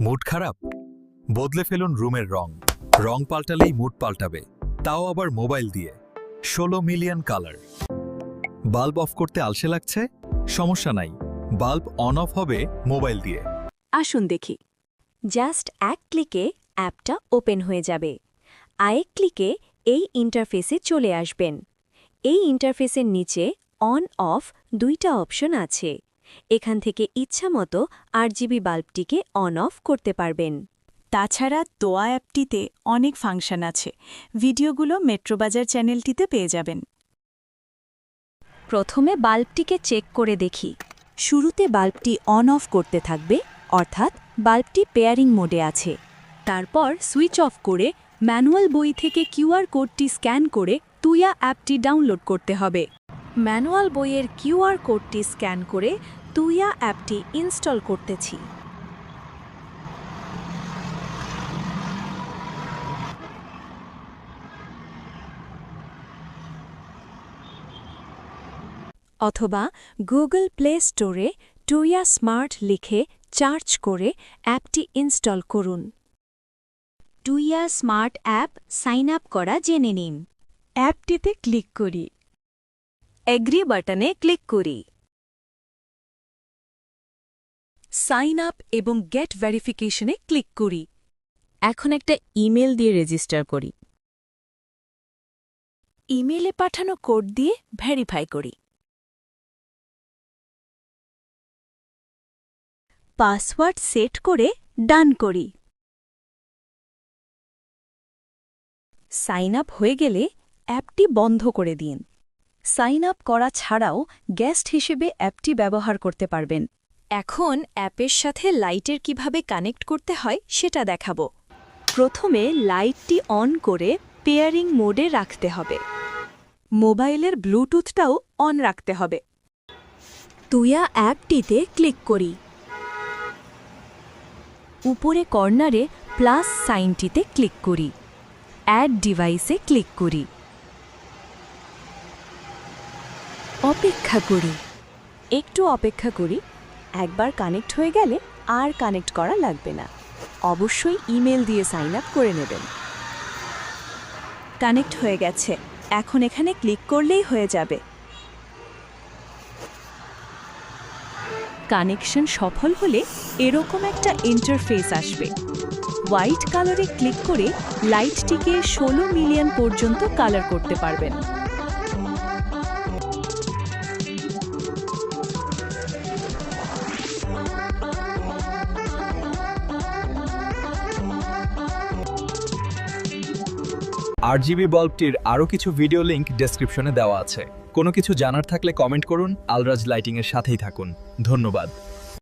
Mood খারাপ? বদলে ফেলুন রুমের রং। রং পাল্টালেই মুড পাল্টাবে। তাও আবার মোবাইল দিয়ে। ষোলো মিলিয়ন কালার। বাল্ব অফ করতে আলসে লাগছে? সমস্যা নাই। বাল্ব অন অফ হবে মোবাইল দিয়ে। আসুন দেখি। জাস্ট এক ক্লিকে অ্যাপটা ওপেন হয়ে যাবে। আরেক ক্লিকে এই ইন্টারফেসে চলে আসবেন। এই ইন্টারফেসের নিচে অন অফ দুইটা অপশন আছে। এখান থেকে ইচ্ছামতো আরজিবি বাল্বটিকে অন অফ করতে পারবেন। তাছাড়া তোয়া অ্যাপটিতে অনেক ফাংশন আছে। ভিডিওগুলো মেট্রোবাজার চ্যানেলটিতে পেয়ে যাবেন। প্রথমে বাল্বটিকে চেক করে দেখি। শুরুতে বাল্বটি অন অফ করতে থাকবে, অর্থাৎ বাল্বটি পেয়ারিং মোডে আছে। তারপর সুইচ অফ করে ম্যানুয়াল বই থেকে কিউআর কোডটি স্ক্যান করে তুইয়া অ্যাপটি ডাউনলোড করতে হবে। ম্যানুয়াল বইয়ের কিউআর কোডটি স্ক্যান করে তুইয়া অ্যাপটি ইনস্টল করতেছি। অথবা গুগল প্লে স্টোরে টুইয়া স্মার্ট লিখে চার্জ করে অ্যাপটি ইনস্টল করুন। Tuya smart app sign up করা জেনে নিন। অ্যাপটিতে ক্লিক করি। এগ্রি বাটনে ক্লিক করি। সাইন আপ এবং গেট ভেরিফিকেশনে ক্লিক করি। এখন একটা ইমেল দিয়ে রেজিস্টার করি। ইমেলে পাঠানো কোড দিয়ে ভেরিফাই করি। পাসওয়ার্ড সেট করে ডান করি। সাইন আপ হয়ে গেলে অ্যাপটি বন্ধ করে দিন। সাইন আপ করা ছাড়াও গেস্ট হিসেবে অ্যাপটি ব্যবহার করতে পারবেন। এখন অ্যাপের সাথে লাইটের কীভাবে কানেক্ট করতে হয় সেটা দেখাব। প্রথমে লাইটটি অন করে পেয়ারিং মোডে রাখতে হবে। মোবাইলের ব্লুটুথটাও অন রাখতে হবে। তুইয়া অ্যাপটিতে ক্লিক করি। উপরে কর্নারে প্লাস সাইনটিতে ক্লিক করি। অ্যাড ডিভাইসে ক্লিক করি। অপেক্ষা করি। একটু অপেক্ষা করি, একবার কানেক্ট হয়ে গেলে আর কানেক্ট করা লাগবে না। অবশ্যই ইমেল দিয়ে সাইন আপ করে নেবেন। কানেক্ট হয়ে গেছে। এখন এখানে ক্লিক করলেই হয়ে যাবে। কানেকশন সফল হলে এরকম একটা ইন্টারফেস আসবে। হোয়াইট কালারে ক্লিক করে লাইটটিকে ষোলো মিলিয়ন পর্যন্ত কালার করতে পারবেন। আরজিবি বাল্বটির আরও কিছু ভিডিও লিঙ্ক ডেসক্রিপশনে দেওয়া আছে। কোনো কিছু জানার থাকলে কমেন্ট করুন, আলরাজ লাইটিংয়ের সাথেই থাকুন। ধন্যবাদ।